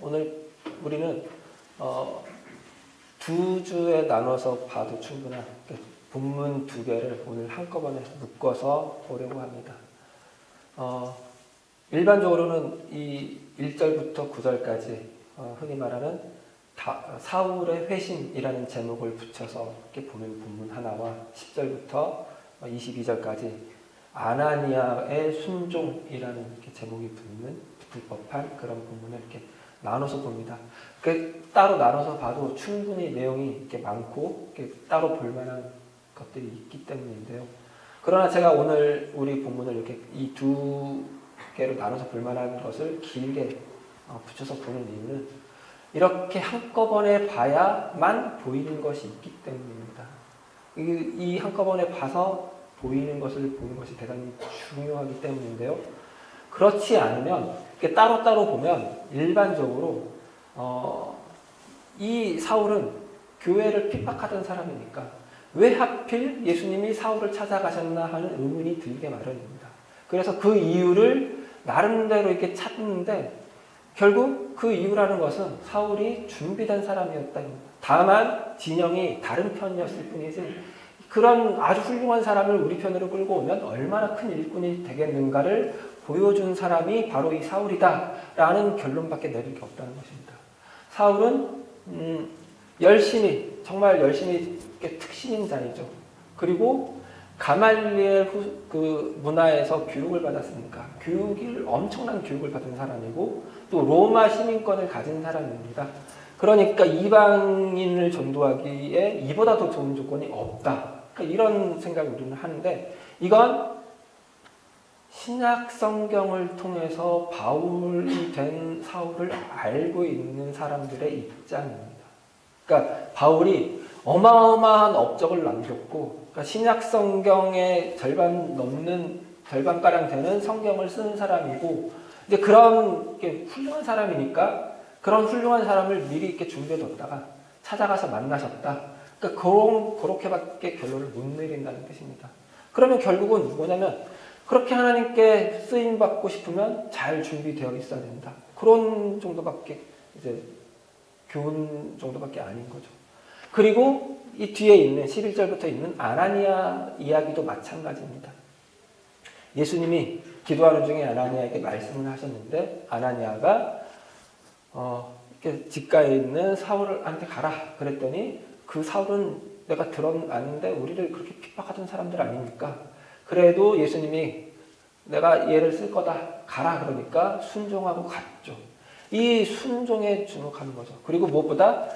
오늘 우리는 어, 두 주에 나눠서 봐도 충분한 이렇게 본문 두 개를 오늘 한꺼번에 묶어서 보려고 합니다. 어, 일반적으로는 이 1절부터 9절까지 어, 흔히 말하는 다, 사울의 회심이라는 제목을 붙여서 이렇게 보면 본문 하나와 10절부터 22절까지 아나니아의 순종이라는 제목이 붙는 붙을 법한 그런 본문을 이렇게 나눠서 봅니다. 그 따로 나눠서 봐도 충분히 내용이 이렇게 많고 이렇게 따로 볼 만한 것들이 있기 때문인데요. 그러나 제가 오늘 우리 본문을 이렇게 이 두 개로 나눠서 볼 만한 것을 길게 어, 붙여서 보는 이유는 이렇게 한꺼번에 봐야만 보이는 것이 있기 때문입니다. 이, 이 한꺼번에 봐서 보이는 것을 보는 것이 대단히 중요하기 때문인데요. 그렇지 않으면 이렇게 따로따로 보면 일반적으로 어, 이 사울은 교회를 핍박하던 사람이니까 왜 하필 예수님이 사울을 찾아가셨나 하는 의문이 들게 마련입니다. 그래서 그 이유를 나름대로 이렇게 찾는데 결국 그 이유라는 것은 사울이 준비된 사람이었다. 다만 진영이 다른 편이었을 뿐이지 그런 아주 훌륭한 사람을 우리 편으로 끌고 오면 얼마나 큰 일꾼이 되겠는가를 보여준 사람이 바로 이 사울이다 라는 결론밖에 내릴 게 없다는 것입니다. 사울은 음, 열심히 정말 열심히 특신인 자이죠. 그리고 가말리엘 후, 그 문화에서 교육을 받았으니까 교육을 엄청난 교육을 받은 사람이고 또 로마 시민권을 가진 사람입니다. 그러니까 이방인을 전도하기에 이보다 더 좋은 조건이 없다. 그러니까 이런 생각을 우리는 하는데 이건 신약 성경을 통해서 바울이 된 사울을 알고 있는 사람들의 입장입니다. 그러니까 바울이 어마어마한 업적을 남겼고 그러니까 신약 성경의 절반 넘는 절반가량 되는 성경을 쓴 사람이고 이제 그런 훌륭한 사람이니까 그런 훌륭한 사람을 미리 이렇게 준비해뒀다가 찾아가서 만나셨다. 그러니까 그런 그렇게밖에 결론을 못 내린다는 뜻입니다. 그러면 결국은 뭐냐면 그렇게 하나님께 쓰임 받고 싶으면 잘 준비되어 있어야 된다. 그런 정도밖에 이제 교훈 정도밖에 아닌 거죠. 그리고 이 뒤에 있는 11절부터 있는 아나니아 이야기도 마찬가지입니다. 예수님이 기도하는 중에 아나니아에게 말씀을 하셨는데 아나니아가 어, 이렇게 집가에 있는 사울한테 가라 그랬더니 그 사울은 내가 들어봤는데 우리를 그렇게 핍박하던 사람들 아닙니까? 그래도 예수님이 내가 얘를 쓸 거다 가라 그러니까 순종하고 갔죠. 이 순종에 주목하는 거죠. 그리고 무엇보다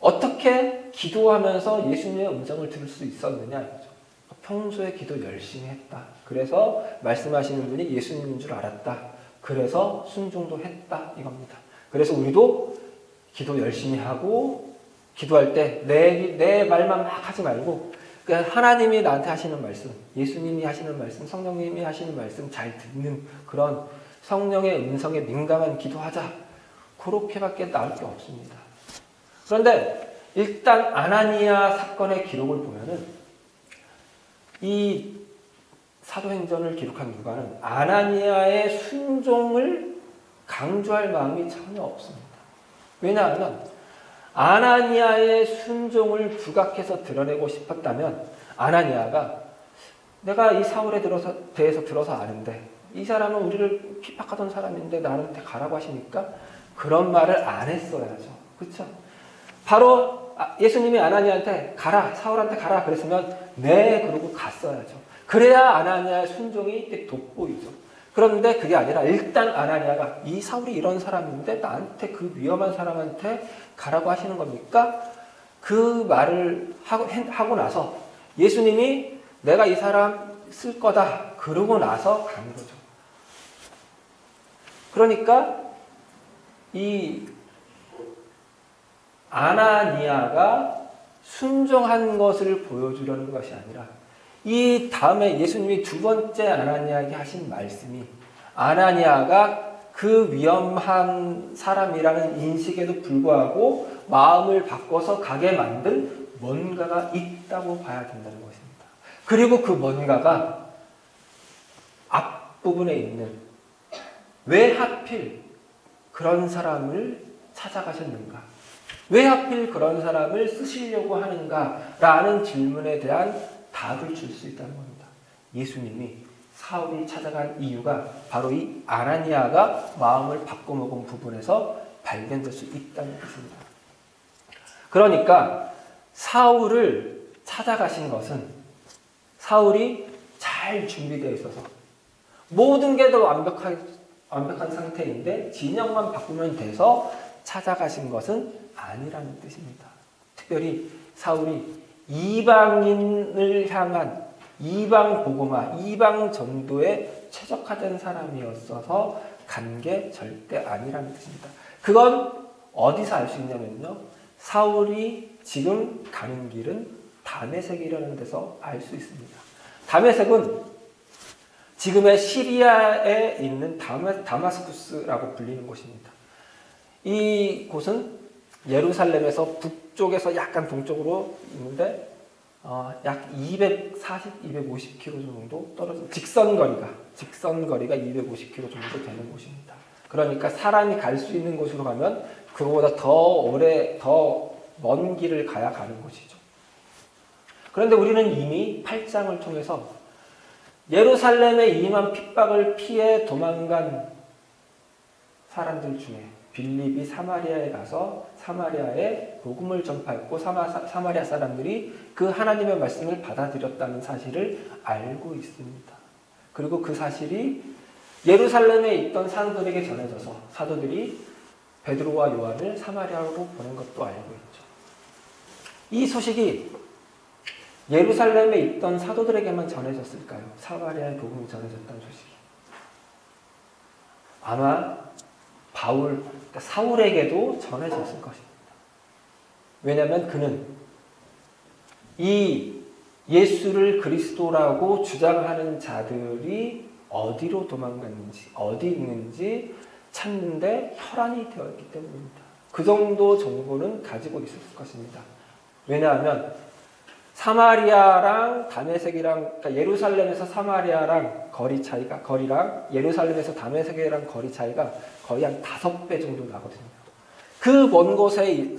어떻게 기도하면서 예수님의 음성을 들을 수 있었느냐 이거죠. 평소에 기도 열심히 했다. 그래서 말씀하시는 분이 예수님인 줄 알았다. 그래서 순종도 했다 이겁니다. 그래서 우리도 기도 열심히 하고 기도할 때 내 내 말만 막 하지 말고 그러니까 하나님이 나한테 하시는 말씀, 예수님이 하시는 말씀, 성령님이 하시는 말씀 잘 듣는 그런 성령의 음성에 민감한 기도하자. 그렇게밖에 나올 게 없습니다. 그런데 일단 아나니아 사건의 기록을 보면은 이 사도행전을 기록한 누가는 아나니아의 순종을 강조할 마음이 전혀 없습니다. 왜냐하면 아나니아의 순종을 부각해서 드러내고 싶었다면 아나니아가 내가 이 사울에 들어서, 대해서 들어서 아는데 이 사람은 우리를 핍박하던 사람인데 나한테 가라고 하시니까 그런 말을 안 했어야죠. 그렇죠? 바로 예수님이 아나니아한테 가라 사울한테 가라 그랬으면 네 그러고 갔어야죠. 그래야 아나니아의 순종이 돋보이죠. 그런데 그게 아니라 일단 아나니아가 이 사울이 이런 사람인데 나한테 그 위험한 사람한테 가라고 하시는 겁니까? 그 말을 하고, 하고 나서 예수님이 내가 이 사람 쓸 거다 그러고 나서 간 거죠. 그러니까 이 아나니아가 순종한 것을 보여주려는 것이 아니라 이 다음에 예수님이 두 번째 아나니아에게 하신 말씀이 아나니아가 그 위험한 사람이라는 인식에도 불구하고 마음을 바꿔서 가게 만든 뭔가가 있다고 봐야 된다는 것입니다. 그리고 그 뭔가가 앞부분에 있는 왜 하필 그런 사람을 찾아가셨는가? 왜 하필 그런 사람을 쓰시려고 하는가 라는 질문에 대한 답을 줄 수 있다는 겁니다. 예수님이 사울이 찾아간 이유가 바로 이 아나니아가 마음을 바꿔먹은 부분에서 발견될 수 있다는 뜻입니다. 그러니까 사울을 찾아가신 것은 사울이 잘 준비되어 있어서 모든 게더 완벽한, 완벽한 상태인데 진영만 바꾸면 돼서 찾아가신 것은 아니라는 뜻입니다. 특별히 사울이 이방인을 향한 이방 복음화, 이방 전도에 최적화된 사람이었어서 간 게 절대 아니라는 뜻입니다. 그건 어디서 알 수 있냐면요. 사울이 지금 가는 길은 다메섹이라는 데서 알 수 있습니다. 다메섹은 지금의 시리아에 있는 다마, 다마스쿠스라고 불리는 곳입니다. 이 곳은 예루살렘에서 북 쪽에서 약간 동쪽으로 있는데 어, 약 240, 250km 정도 떨어져 직선 거리가 직선 거리가 250km 정도 되는 곳입니다. 그러니까 사람이 갈 수 있는 곳으로 가면 그거보다 더 오래 더 먼 길을 가야 가는 곳이죠. 그런데 우리는 이미 8장을 통해서 예루살렘에 임한 핍박을 피해 도망간 사람들 중에 빌립이 사마리아에 가서 사마리아에 복음을 전파했고 사마, 사마리아 사람들이 그 하나님의 말씀을 받아들였다는 사실을 알고 있습니다. 그리고 그 사실이 예루살렘에 있던 사도들에게 전해져서 사도들이 베드로와 요한을 사마리아로 보낸 것도 알고 있죠. 이 소식이 예루살렘에 있던 사도들에게만 전해졌을까요? 사마리아의 복음이 전해졌다는 소식이. 아마 바울, 그러니까 사울에게도 전해졌을 것입니다. 왜냐하면 그는 이 예수를 그리스도라고 주장하는 자들이 어디로 도망갔는지, 어디 있는지 찾는데 혈안이 되었기 때문입니다. 그 정도 정보는 가지고 있을 것입니다. 왜냐하면 사마리아랑 다메섹이랑 그러니까 예루살렘에서 사마리아랑 거리 차이가 거리랑 예루살렘에서 다메섹이랑 거리 차이가 거의 한 다섯 배 정도 나거든요. 그 먼 곳에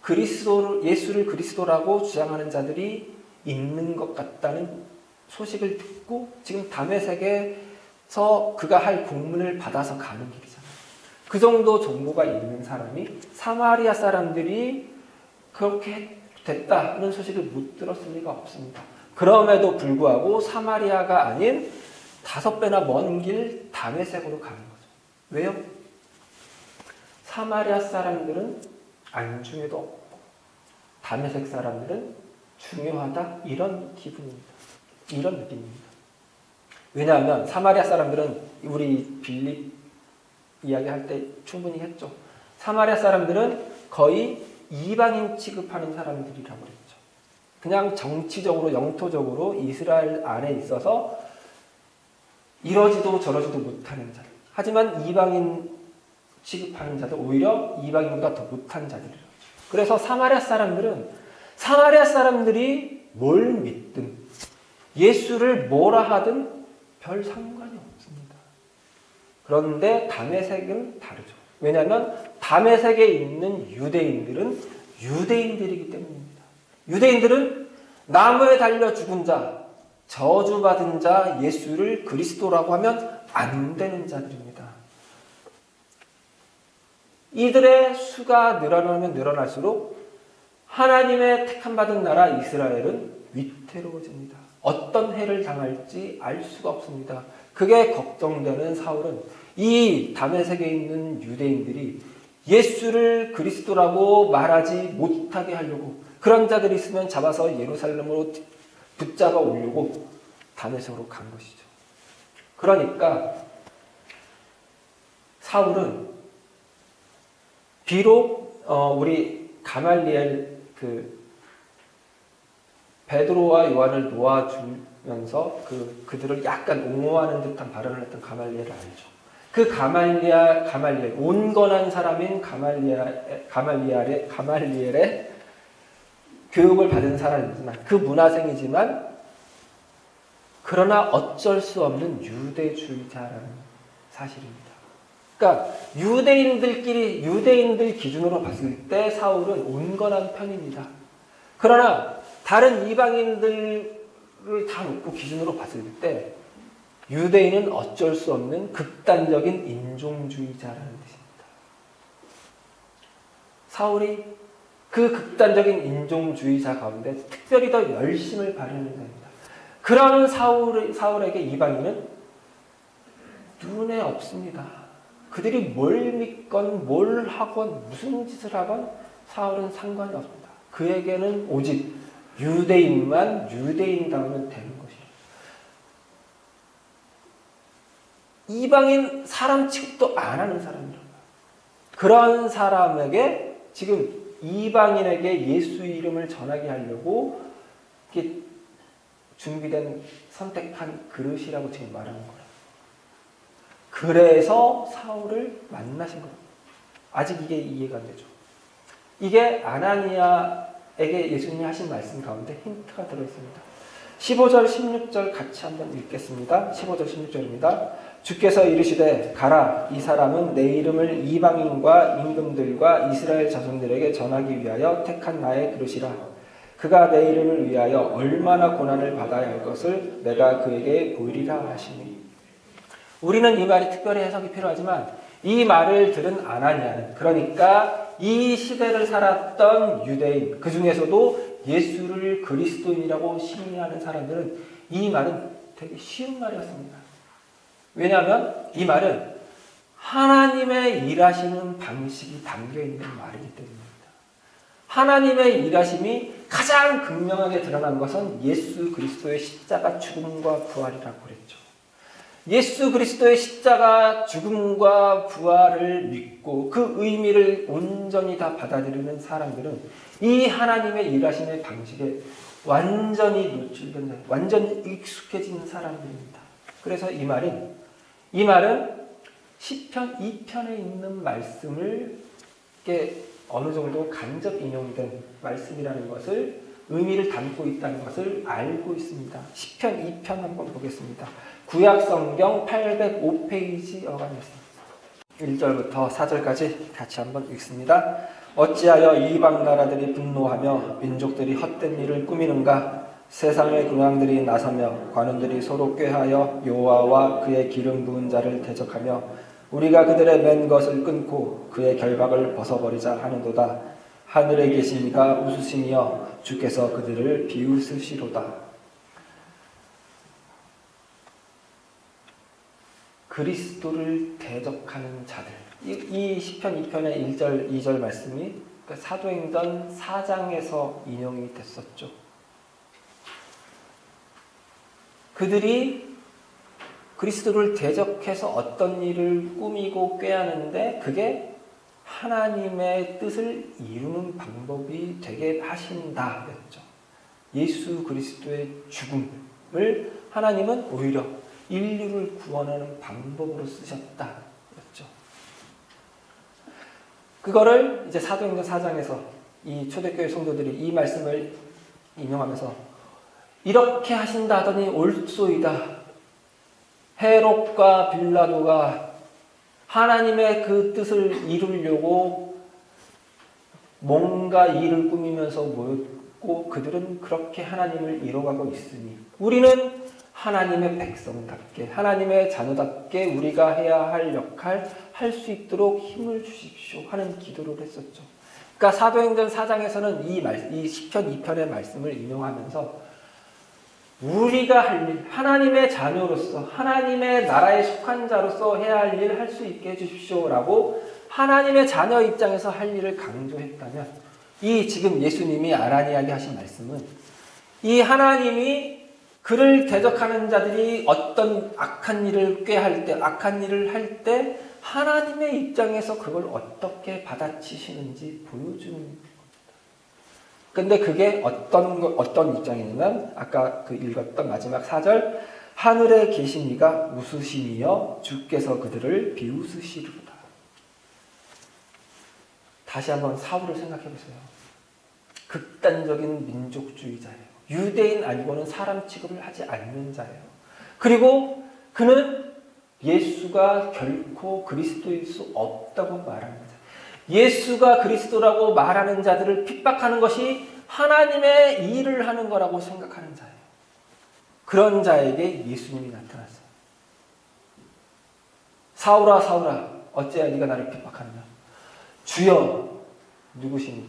그리스도 예수를 그리스도라고 주장하는 자들이 있는 것 같다는 소식을 듣고 지금 다메섹에서 그가 할 공문을 받아서 가는 길이잖아요. 그 정도 정보가 있는 사람이 사마리아 사람들이 그렇게 됐다는 소식을 못 들었을 리가 없습니다. 그럼에도 불구하고 사마리아가 아닌 다섯 배나 먼길 다메섹으로 가는 거죠. 왜요? 사마리아 사람들은 안중에도 없고 다메섹 사람들은 중요하다 이런 기분입니다. 이런 느낌입니다. 왜냐하면 사마리아 사람들은 우리 빌립 이야기할 때 충분히 했죠. 사마리아 사람들은 거의 이방인 취급하는 사람들이라고 그랬죠. 그냥 정치적으로 영토적으로 이스라엘 안에 있어서 이러지도 저러지도 못하는 자들. 하지만 이방인 취급하는 자들 오히려 이방인보다 더 못한 자들이죠. 그래서 사마리아 사람들은 사마리아 사람들이 뭘 믿든 예수를 뭐라 하든 별 상관이 없습니다. 그런데 담에색은 다르죠. 왜냐하면 담에색에 있는 유대인들은 유대인들이기 때문입니다. 유대인들은 나무에 달려 죽은 자, 저주받은 자 예수를 그리스도라고 하면 안 되는 자들입니다. 이들의 수가 늘어나면 늘어날수록 하나님의 택함받은 나라 이스라엘은 위태로워집니다. 어떤 해를 당할지 알 수가 없습니다. 그게 걱정되는 사울은 이 다메섹에 있는 유대인들이 예수를 그리스도라고 말하지 못하게 하려고 그런 자들이 있으면 잡아서 예루살렘으로 붙잡아 오려고 다메섹으로 간 것이죠. 그러니까 사울은 비록 어 우리 가말리엘 그 베드로와 요한을 놓아주면서 그 그들을 약간 옹호하는 듯한 발언을 했던 가말리엘을 알죠. 그 가말리아 가말리엘 온건한 사람인 가말리아 가말리엘의 가말리엘의 교육을 받은 사람이지만 그 문화생이지만 그러나 어쩔 수 없는 유대주의자라는 사실입니다. 그러니까 유대인들끼리 유대인들 기준으로 봤을 때 사울은 온건한 편입니다. 그러나 다른 이방인들을 다 놓고 기준으로 봤을 때 유대인은 어쩔 수 없는 극단적인 인종주의자라는 뜻입니다. 사울이 그 극단적인 인종주의자 가운데 특별히 더 열심을 발휘하는 자입니다. 그러는 사울, 사울에게 이방인은 눈에 없습니다. 그들이 뭘 믿건 뭘 하건 무슨 짓을 하건 사울은 상관이 없습니다. 그에게는 오직 유대인만 유대인다우면 되는 것이에요. 이방인 사람 취급도 안 하는 사람이란 그런 사람에게 지금 이방인에게 예수 이름을 전하게 하려고 이렇게 준비된 선택한 그릇이라고 지금 말하는 거예요. 그래서 사울을 만나신 거예요. 아직 이게 이해가 안 되죠. 이게 아나니아에게 예수님이 하신 말씀 가운데 힌트가 들어있습니다. 15절, 16절 같이 한번 읽겠습니다. 15절, 16절입니다. 주께서 이르시되 가라 이 사람은 내 이름을 이방인과 임금들과 이스라엘 자손들에게 전하기 위하여 택한 나의 그릇이라 그가 내 이름을 위하여 얼마나 고난을 받아야 할 것을 내가 그에게 보이리라 하시니 우리는 이 말이 특별히 해석이 필요하지만 이 말을 들은 아나니아는 그러니까 이 시대를 살았던 유대인 그 중에서도 예수를 그리스도인이라고 시인하는 사람들은 이 말은 되게 쉬운 말이었습니다. 왜냐하면 이 말은 하나님의 일하시는 방식이 담겨 있는 말이기 때문입니다. 하나님의 일하심이 가장 극명하게 드러난 것은 예수 그리스도의 십자가 죽음과 부활이라고 그랬죠. 예수 그리스도의 십자가 죽음과 부활을 믿고 그 의미를 온전히 다 받아들이는 사람들은 이 하나님의 일하심의 방식에 완전히 노출된, 완전히 익숙해진 사람들입니다. 그래서 이 말은 이 말은 시편 2편에 있는 말씀을 어느 정도 간접 인용된 말씀이라는 것을 의미를 담고 있다는 것을 알고 있습니다. 시편 2편 한번 보겠습니다. 구약 성경 805페이지 어간이었습니다. 1절부터 4절까지 같이 한번 읽습니다. 어찌하여 이방 나라들이 분노하며 민족들이 헛된 일을 꾸미는가? 세상의 근왕들이 나서며 관원들이 서로 꾀하여 여호와와 그의 기름 부은 자를 대적하며 우리가 그들의 맨 것을 끊고 그의 결박을 벗어버리자 하는도다. 하늘에 계신 이가 웃으시며 주께서 그들을 비웃으시로다. 그리스도를 대적하는 자들. 이, 이 시편 2편의 1절, 2절 말씀이 그 사도행전 4장에서 인용이 됐었죠. 그들이 그리스도를 대적해서 어떤 일을 꾸미고 꾀하는데 그게 하나님의 뜻을 이루는 방법이 되게 하신다 그랬죠. 예수 그리스도의 죽음을 하나님은 오히려 인류를 구원하는 방법으로 쓰셨다 그랬죠. 그거를 이제 사도행전 4장에서 이 초대교회 성도들이 이 말씀을 인용하면서 이렇게 하신다 하더니 옳소이다. 헤롯과 빌라도가 하나님의 그 뜻을 이루려고 뭔가 일을 꾸미면서 모였고 그들은 그렇게 하나님을 이뤄가고 있으니 우리는 하나님의 백성답게 하나님의 자녀답게 우리가 해야 할 역할 할 수 있도록 힘을 주십시오 하는 기도를 했었죠. 그러니까 사도행전 4장에서는 이, 말, 이 시편 2편의 말씀을 인용하면서 우리가 할 일, 하나님의 자녀로서, 하나님의 나라에 속한 자로서 해야 할 일 할 수 있게 해주십시오라고 하나님의 자녀 입장에서 할 일을 강조했다면, 이 지금 예수님이 아라니아게 하신 말씀은 이 하나님이 그를 대적하는 자들이 어떤 악한 일을 꾀할 때, 악한 일을 할 때, 하나님의 입장에서 그걸 어떻게 받아치시는지 보여주는 근데 그게 어떤 어떤 입장이냐면 아까 그 읽었던 마지막 4절 하늘에 계신 이가 웃으시며 주께서 그들을 비웃으시리로다. 다시 한번 사울을 생각해 보세요. 극단적인 민족주의자예요. 유대인 아니고는 사람 취급을 하지 않는 자예요. 그리고 그는 예수가 결코 그리스도일 수 없다고 말합니다. 예수가 그리스도라고 말하는 자들을 핍박하는 것이 하나님의 일을 하는 거라고 생각하는 자예요. 그런 자에게 예수님이 나타났어요. 사울아 사울아 어찌하여 네가 나를 핍박하느냐 주여 누구시니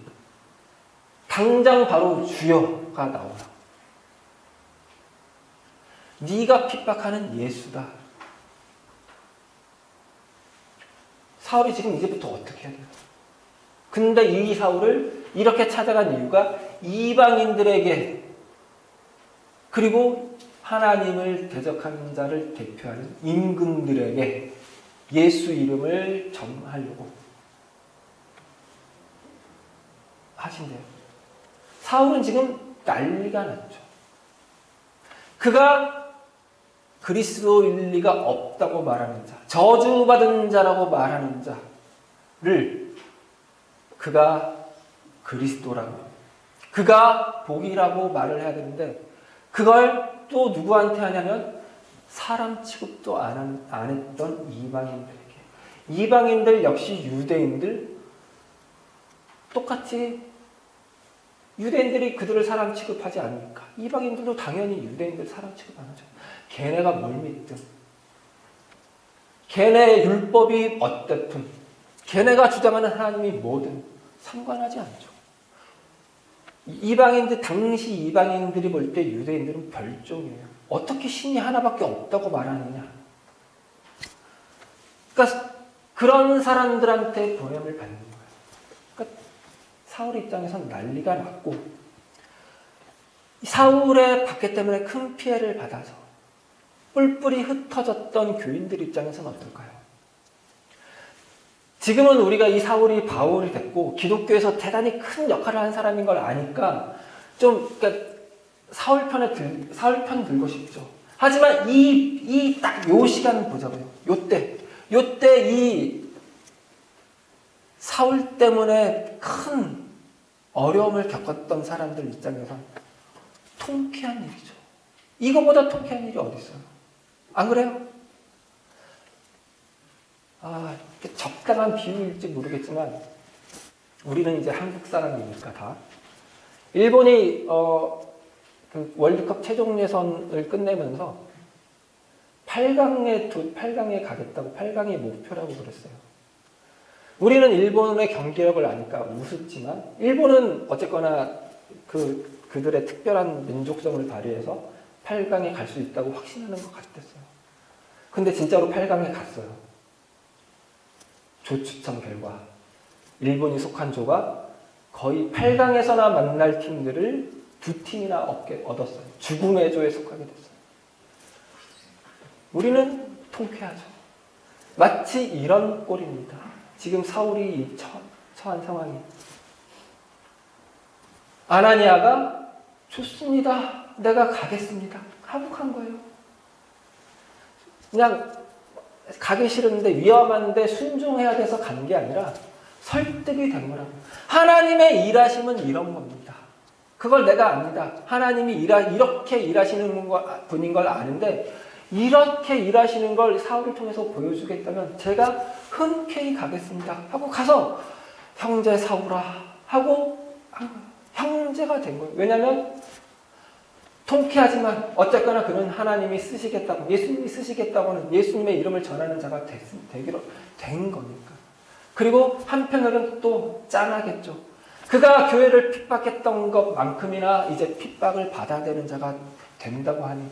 당장 바로 주여가 나오라 네가 핍박하는 예수다 사울이 지금 이제부터 어떻게 해야 돼요? 근데 이 사울을 이렇게 찾아간 이유가 이방인들에게 그리고 하나님을 대적하는 자를 대표하는 임금들에게 예수 이름을 전하려고 하신대요. 사울은 지금 난리가 났죠. 그가 그리스도일 리가 없다고 말하는 자, 저주받은 자라고 말하는 자를 그가 그리스도라고, 그가 복이라고 말을 해야 되는데, 그걸 또 누구한테 하냐면, 사람 취급도 안, 안 했던 이방인들에게. 이방인들 역시 유대인들, 똑같이 유대인들이 그들을 사람 취급하지 않으니까 이방인들도 당연히 유대인들 사람 취급 안 하죠. 걔네가 뭘 믿든 걔네 율법이 어떻든 걔네가 주장하는 하나님이 뭐든 상관하지 않죠. 이방인들 당시 이방인들이 볼 때 유대인들은 별종이에요. 어떻게 신이 하나밖에 없다고 말하느냐? 그러니까 그런 사람들한테 보냄을 받는 사울 입장에서는 난리가 났고 사울의 박해 때문에 큰 피해를 받아서 뿔뿔이 흩어졌던 교인들 입장에서는 어떨까요? 지금은 우리가 이 사울이 바울이 됐고 기독교에서 대단히 큰 역할을 한 사람인 걸 아니까 좀 그러니까 사울 편에 들 사울 편 들고 싶죠. 하지만 이 이 딱 요 시간 보자고요. 요때 요때 이 사울 때문에 큰 어려움을 겪었던 사람들 입장에서 통쾌한 일이죠. 이거보다 통쾌한 일이 어디 있어요? 안 그래요? 아, 적당한 비유일지 모르겠지만 우리는 이제 한국 사람이니까 다 일본이 어, 그 월드컵 최종 예선을 끝내면서 8강에 8강에 가겠다고 8강이 목표라고 그랬어요. 우리는 일본의 경기력을 아니까 우습지만 일본은 어쨌거나 그 그들의 특별한 민족성을 발휘해서 8강에 갈 수 있다고 확신하는 것 같았어요. 근데 진짜로 8강에 갔어요. 조 추첨 결과 일본이 속한 조가 거의 8강에서나 만날 팀들을 두 팀이나 얻게, 얻었어요. 죽음의 조에 속하게 됐어요. 우리는 통쾌하죠. 마치 이런 꼴입니다. 지금 사울이 처, 처한 상황이. 아나니아가 좋습니다. 내가 가겠습니다. 간 거예요. 그냥 가기 싫은데 위험한데 순종해야 돼서 간 게 아니라 설득이 된 거라고. 하나님의 일하심은 이런 겁니다. 그걸 내가 압니다. 하나님이 일하, 이렇게 일하시는 분인 걸 아는데 이렇게 일하시는 걸 사울을 통해서 보여주겠다면 제가 흔쾌히 가겠습니다. 하고 가서 형제 사울아 하고 형제가 된 거예요. 왜냐하면 통쾌하지만 어쨌거나 그는 하나님이 쓰시겠다고 예수님이 쓰시겠다고는 예수님의 이름을 전하는 자가 됐, 되기로 된 거니까. 그리고 한편으로는 또 짠하겠죠. 그가 교회를 핍박했던 것만큼이나 이제 핍박을 받아야 되는 자가 된다고 하니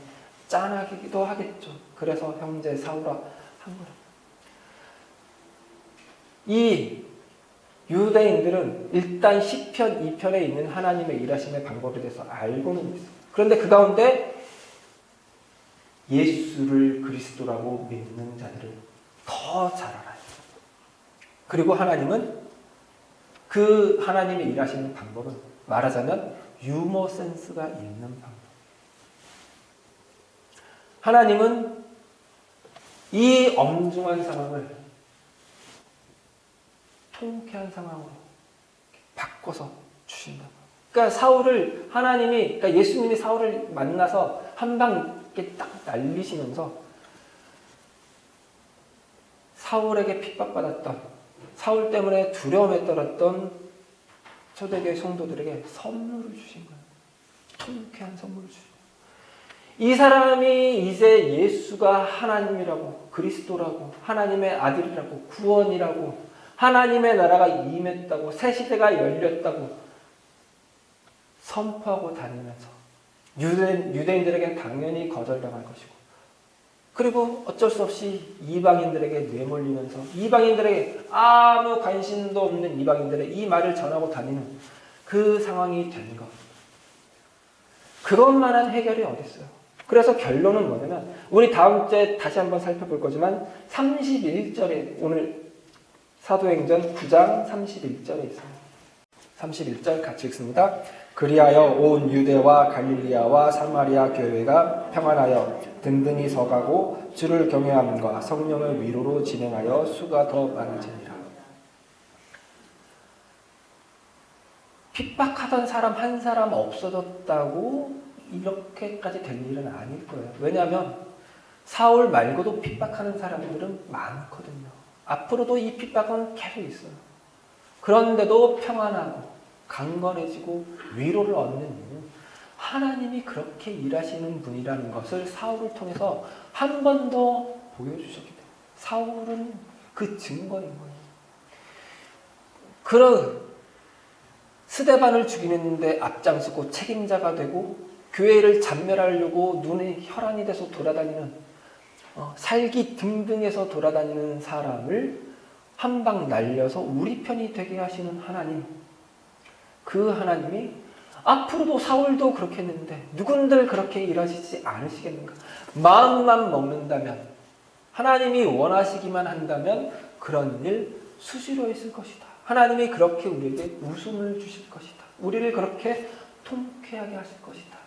짠하기도 하겠죠. 그래서 형제 사울아 한 거라. 이 유대인들은 일단 시편 2편에 있는 하나님의 일하심의 방법에 대해서 알고는 있어요. 그런데 그 가운데 예수를 그리스도라고 믿는 자들을 더 잘 알아요. 그리고 하나님은 그 하나님의 일하시는 방법은 말하자면 유머 센스가 있는 방법. 하나님은 이 엄중한 상황을 통쾌한 상황으로 바꿔서 주신다. 그러니까 사울을 하나님이 그러니까 예수님이 사울을 만나서 한 방 이렇게 딱 날리시면서 사울에게 핍박받았던 사울 때문에 두려움에 떨었던 초대교회 성도들에게 선물을 주신 거예요. 통쾌한 선물을 주신 거예요. 이 사람이 이제 예수가 하나님이라고 그리스도라고 하나님의 아들이라고 구원이라고 하나님의 나라가 임했다고 새 시대가 열렸다고 선포하고 다니면서 유대, 유대인들에게 당연히 거절당할 것이고 그리고 어쩔 수 없이 이방인들에게 내몰리면서 이방인들에게 아무 관심도 없는 이방인들의 이 말을 전하고 다니는 그 상황이 된 것. 그것만한 해결이 어딨어요. 그래서 결론은 뭐냐면 우리 다음 주에 다시 한번 살펴볼 거지만 31절에 오늘 사도행전 9장 31절에 있어요. 31절 같이 읽습니다. 그리하여 온 유대와 갈릴리아와 사마리아 교회가 평안하여 든든히 서가고 주를 경외함과 성령의 위로로 진행하여 수가 더 많아지니라. 핍박하던 사람 한 사람 없어졌다고 이렇게까지 될 일은 아닐 거예요. 왜냐하면 사울 말고도 핍박하는 사람들은 많거든요. 앞으로도 이 핍박은 계속 있어요. 그런데도 평안하고 강건해지고 위로를 얻는 이유는 하나님이 그렇게 일하시는 분이라는 것을 사울을 통해서 한 번 더 보여주셨기 때문에 사울은 그 증거인 거예요. 그런 스데반을 죽이는데 앞장서고 책임자가 되고 교회를 잔멸하려고 눈에 혈안이 돼서 돌아다니는 어, 살기 등등해서 돌아다니는 사람을 한 방 날려서 우리 편이 되게 하시는 하나님 그 하나님이 앞으로도 사울도 그렇게 했는데 누군들 그렇게 일하시지 않으시겠는가? 마음만 먹는다면 하나님이 원하시기만 한다면 그런 일 수시로 있을 것이다. 하나님이 그렇게 우리에게 웃음을 주실 것이다. 우리를 그렇게 통쾌하게 하실 것이다.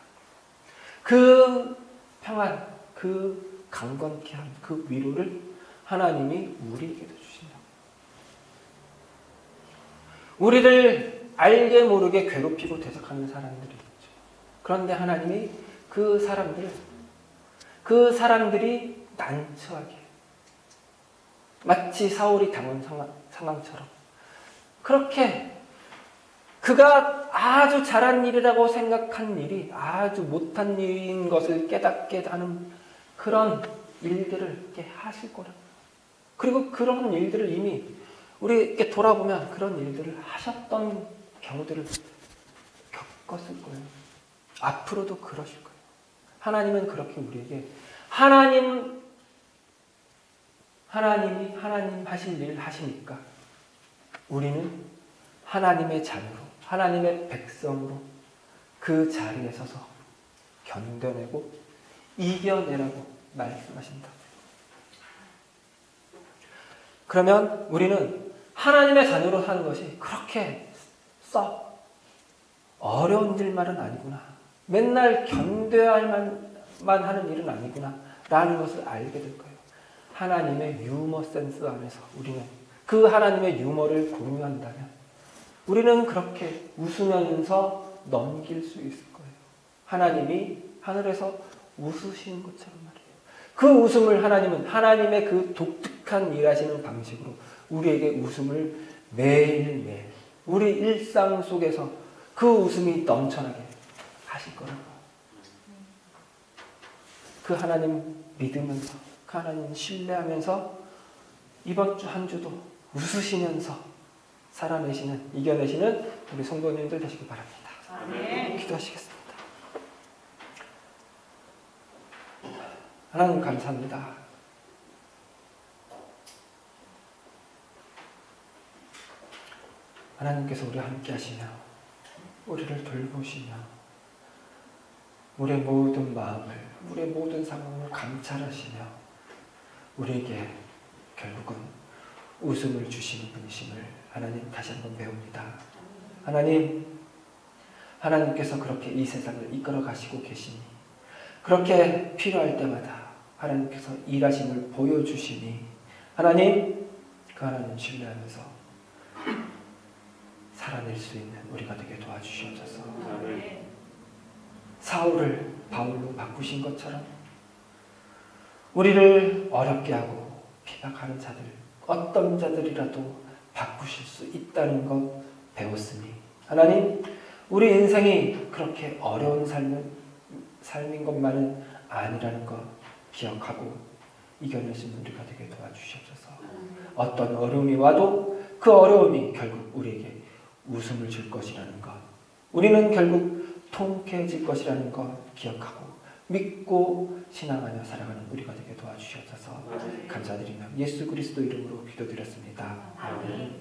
그 평안, 그 강건케 한 그 위로를 하나님이 우리에게도 주신다. 우리를 알게 모르게 괴롭히고 대적하는 사람들이 있죠. 그런데 하나님이 그 사람들, 그 사람들이 난처하게 마치 사울이 당한 상황, 상황처럼 그렇게 그가 아주 잘한 일이라고 생각한 일이 아주 못한 일인 것을 깨닫게 하는 그런 일들을 이렇게 하실 거라고. 그리고 그런 일들을 이미 우리 이렇게 돌아보면 그런 일들을 하셨던 경우들을 겪었을 거예요. 앞으로도 그러실 거예요. 하나님은 그렇게 우리에게 하나님 하나님이 하나님 하실 일 하시니까 우리는 하나님의 자녀로 하나님의 백성으로 그 자리에 서서 견뎌내고 이겨내라고 말씀하신다. 그러면 우리는 하나님의 자녀로 사는 것이 그렇게 썩 어려운 일만은 아니구나. 맨날 견뎌야 할만 하는 일은 아니구나. 라는 것을 알게 될 거예요. 하나님의 유머 센스 안에서 우리는 그 하나님의 유머를 공유한다면 우리는 그렇게 웃으면서 넘길 수 있을 거예요. 하나님이 하늘에서 웃으시는 것처럼 말이에요. 그 웃음을 하나님은 하나님의 그 독특한 일하시는 방식으로 우리에게 웃음을 매일매일 우리 일상 속에서 그 웃음이 넘쳐나게 하실 거라고. 그 하나님 믿으면서 그 하나님 신뢰하면서 이번 주 한 주도 웃으시면서 살아내시는 이겨내시는 우리 성도님들 되시기 바랍니다. 아멘. 기도하시겠습니다. 하나님 감사합니다. 하나님께서 우리와 함께 하시며 우리를 돌보시며 우리의 모든 마음을 우리의 모든 상황을 감찰하시며 우리에게 결국은 웃음을 주시는 분이심을 하나님 다시 한번 배웁니다. 하나님 하나님께서 그렇게 이 세상을 이끌어 가시고 계시니 그렇게 필요할 때마다 하나님께서 일하심을 보여주시니 하나님 그 하나님 신뢰하면서 살아낼 수 있는 우리가 되게 도와주시옵소서. 사울을 바울로 바꾸신 것처럼 우리를 어렵게 하고 피박하는 자들 어떤 자들이라도 바꾸실 수 있다는 것 배웠으니 하나님 우리 인생이 그렇게 어려운 삶은 삶인 것만은 아니라는 것 기억하고 있는 우리가 되게 도와주시옵소서. 어떤 어려움이 와도 그 어려움이 결국 우리에게 웃음을 줄 것이라는 것. 우리는 결국 통쾌해질 것이라는 것 기억하고 믿고 신앙하며 살아가는 우리가 되게 도와주시옵소서. 감사드리며 예수 그리스도 이름으로 기도드렸습니다. 아멘.